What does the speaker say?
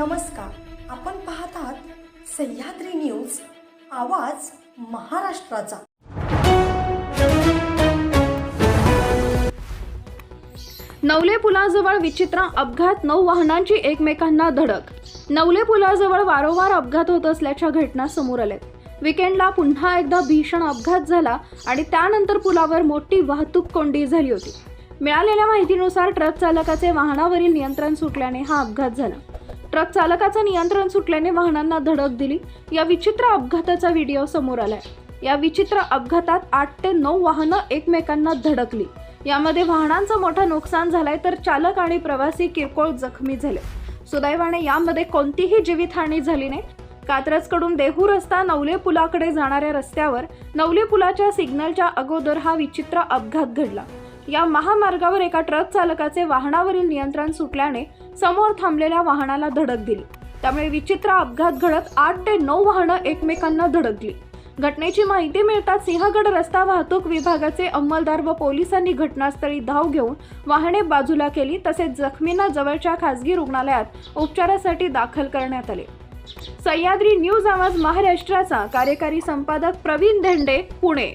नमस्कार. आपण पाहत आहात सह्याद्री न्यूज आवाज महाराष्ट्राचा. नवले पुलाजवळ विचित्र अपघात नऊ वाहनांची एकमेकांना धडक. नवले पुलाजवळ वारंवार अपघात होत असल्याच्या घटना समोर आल्यात. विकेंडला पुन्हा एकदा भीषण अपघात झाला आणि त्यानंतर पुलावर मोठी वाहतूक कोंडी झाली होती. मिळालेल्या माहितीनुसार ट्रक चालकाचे वाहनावरील नियंत्रण सुटल्याने हा अपघात झाला. ट्रक चालकाचं नियंत्रण सुटल्याने वाहनांना धडक दिली. या विचित्र अपघाताचा व्हिडिओ समोर आलाय. या विचित्र अपघातात आठ ते नऊ वाहनं एकमेकांना धडकली. यामध्ये वाहनांचं मोठं नुकसान झालंय तर चालक आणि प्रवासी किरकोळ जखमी झाले. सुदैवाने यामध्ये कोणतीही जीवितहानी झाली नाही. कात्रजकडून देहू रस्ता नवले पुलाकडे जाणाऱ्या रस्त्यावर नवले पुलाच्या सिग्नलच्या अगोदर हा विचित्र अपघात घडला. या महामार्गावर एका ट्रक चालकाचे वाहनावरील नियंत्रण सुटल्याने समोर थांबलेल्या वाहनाला धडक दिली. त्यामुळे विचित्र अपघात घडत आठ ते नऊ वाहनं एकमेकांना धडकली. घटनेची माहिती मिळताच सिंहगड रस्ता वाहतूक विभागाचे अंमलदार व पोलिसांनी घटनास्थळी धाव घेऊन वाहने बाजूला केली तसेच जखमींना जवळच्या खासगी रुग्णालयात उपचारासाठी दाखल करण्यात आले. सह्याद्री न्यूज आवाज महाराष्ट्राचा कार्यकारी संपादक प्रवीण धेंडे पुणे.